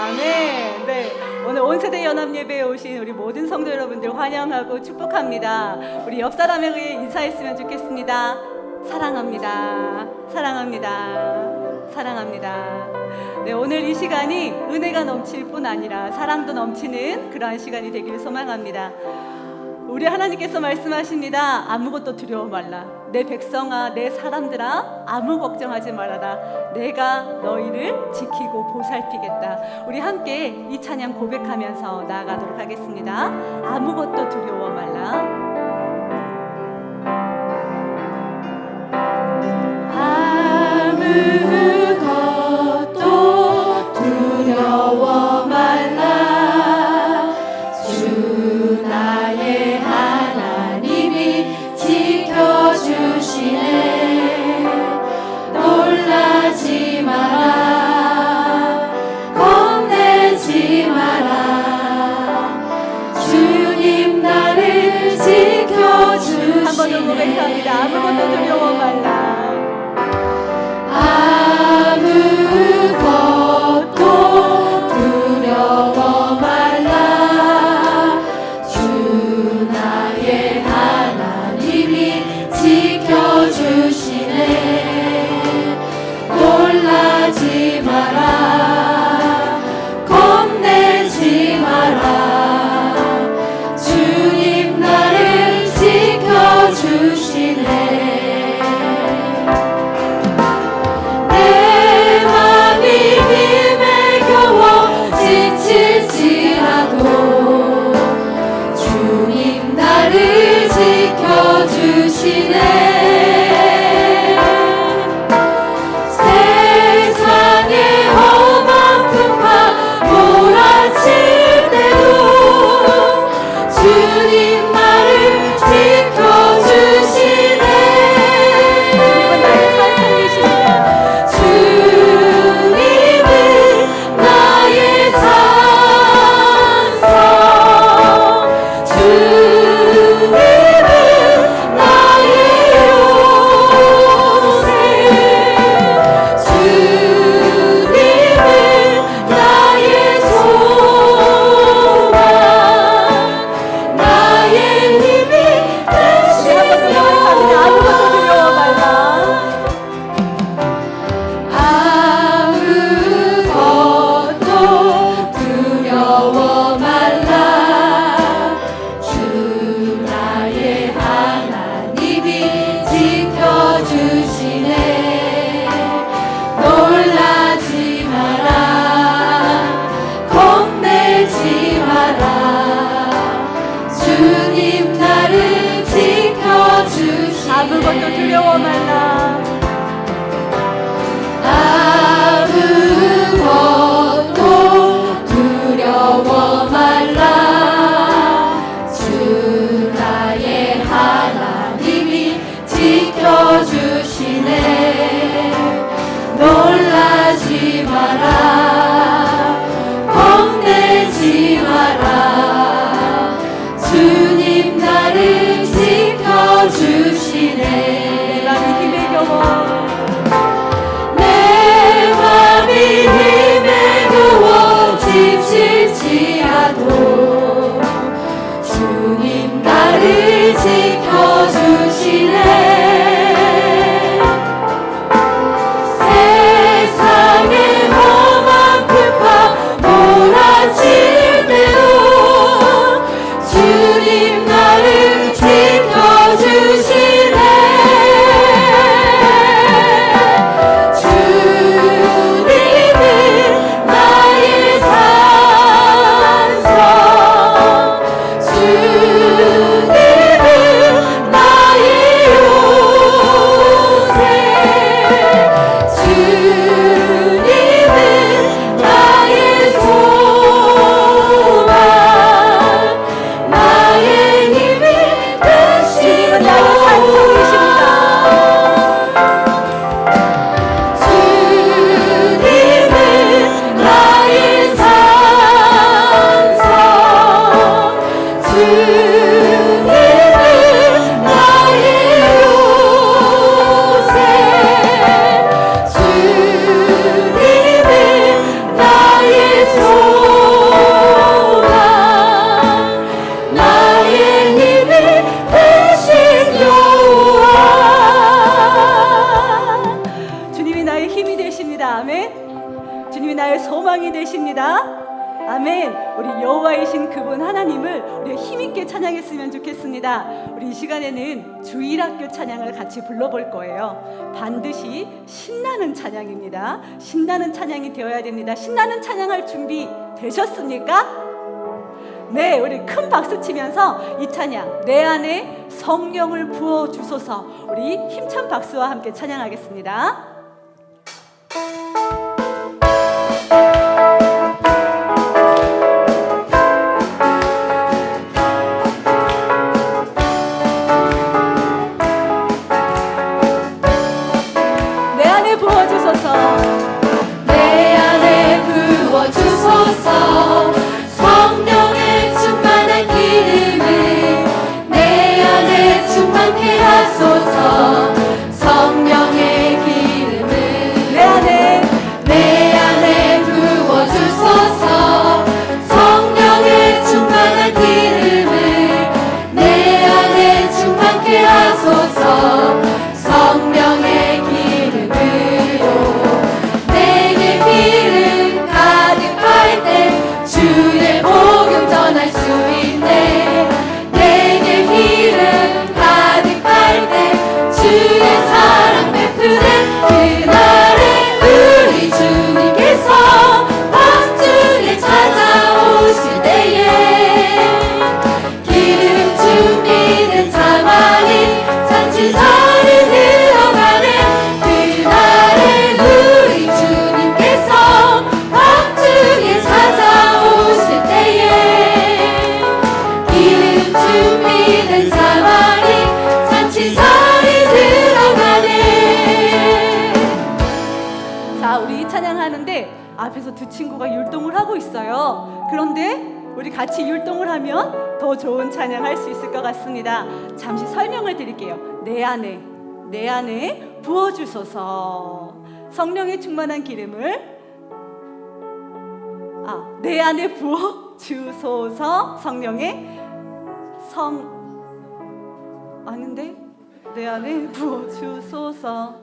아멘. 네. 오늘 온 세대 연합 예배에 오신 우리 모든 성도 여러분들 환영하고 축복합니다. 우리 옆 사람에게 인사했으면 좋겠습니다. 사랑합니다. 사랑합니다. 사랑합니다. 네, 오늘 이 시간이 은혜가 넘칠 뿐 아니라 사랑도 넘치는 그러한 시간이 되길 소망합니다. 우리 하나님께서 말씀하십니다. 아무것도 두려워 말라. 내 백성아, 내 사람들아, 아무 걱정하지 말아라. 내가 너희를 지키고 보살피겠다. 우리 함께 이 찬양 고백하면서 나아가도록 하겠습니다. 아무것도 두려워 말라. 놀라지 지칠지라도 주님 나를 지켜주시네 주님이 나의 힘이 되십니다. 아멘. 주님이 나의 소망이 되십니다. 아멘. 우리 여호와이신 그분 하나님을 우리 힘 있게 찬양했으면 좋겠습니다. 우리 이 시간에는 주일학교 찬양을 같이 불러볼 거예요. 반드시 신나는 찬양입니다. 신나는 찬양이 되어야 됩니다. 신나는 찬양할 준비 되셨습니까? 네, 우리 큰 박수 치면서 이 찬양 내 안에 성령을 부어 주소서 우리 힘찬 박수와 함께 찬양하겠습니다. 자, 우리 찬양하는데 앞에서 두 친구가 율동을 하고 있어요. 그런데 우리 같이 율동을 하면 더 좋은 찬양할 수 있을 것 같습니다. 잠시 설명을 드릴게요. 내 안에 내 안에 부어 주소서. 성령의 충만한 기름을 아, 내 안에 부어 주소서. 성령의 성 아닌데 내 안에 부어 주소서.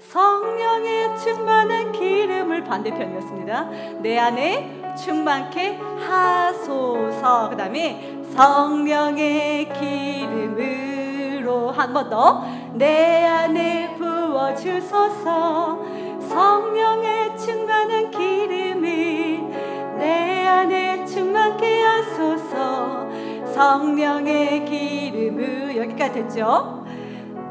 성령의 충만한 기름을 반대편이었습니다. 내 안에 충만케 하소서. 그다음에 성령의 기름으로 한 번 더. 내 안에 부어 주소서. 성령의 충만한 기름을 내 안에. 성령의 기름을 여기까지 됐죠?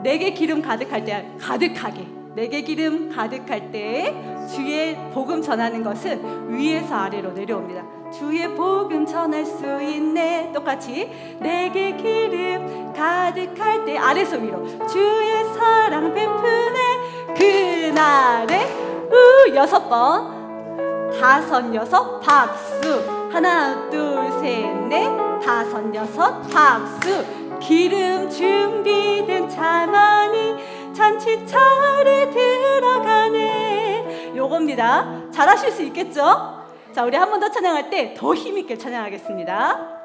내게 기름 가득할 때 가득하게. 내게 기름 가득할 때 주의 복음 전하는 것은 위에서 아래로 내려옵니다. 주의 복음 전할 수 있네. 똑같이 내게 기름 가득할 때 아래서 위로 주의 사랑 베푸네. 그날에 우 여섯 번 다섯 여섯 박수. 하나 둘 셋 넷 다섯 여섯 박수. 기름 준비된 자만이 잔치 차례 들어가네. 요겁니다. 잘하실 수 있겠죠? 자 우리 한 번 더 찬양할 때 더 힘있게 찬양하겠습니다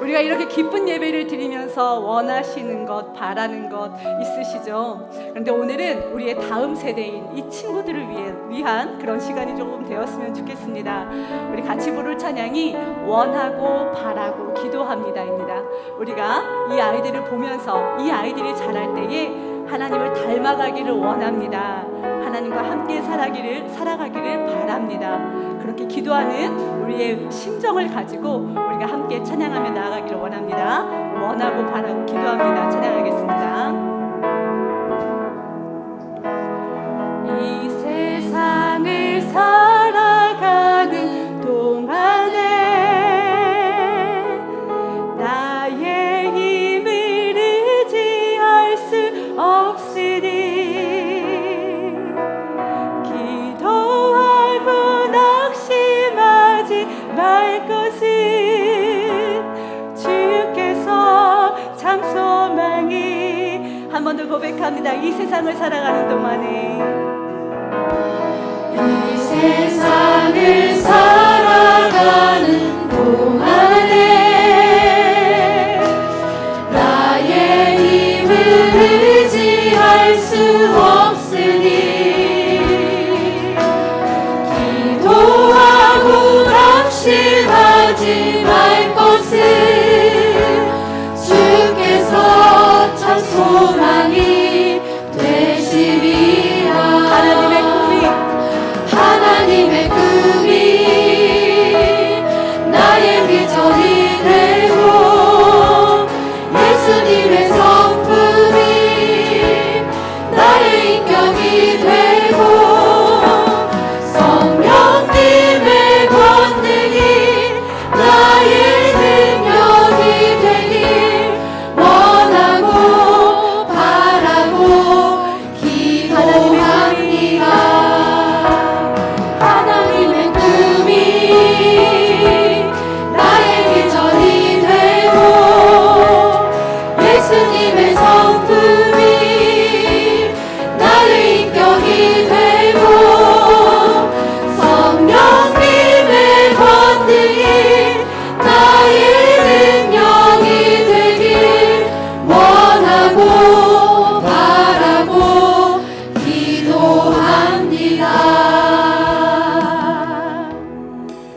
우리가 이렇게 기쁜 예배를 드리면서 원하시는 것, 바라는 것 있으시죠? 그런데 오늘은 우리의 다음 세대인 이 친구들을 위해, 위한 그런 시간이 조금 되었으면 좋겠습니다. 우리 같이 부를 찬양이 원하고 바라고 기도합니다입니다. 우리가 이 아이들을 보면서 이 아이들이 자랄 때에 하나님을 닮아가기를 원합니다. 하나님과 함께 살아기를 살아가기를 바랍니다. 그렇게 기도하는 우리의 심정을 가지고 우리가 함께 찬양하며 나아가기를 원합니다. 원하고 바라고 기도합니다. 찬양하겠습니다. 세상을 살아가는 동안에. 이 세상을 살아가는 동안에 나의 힘을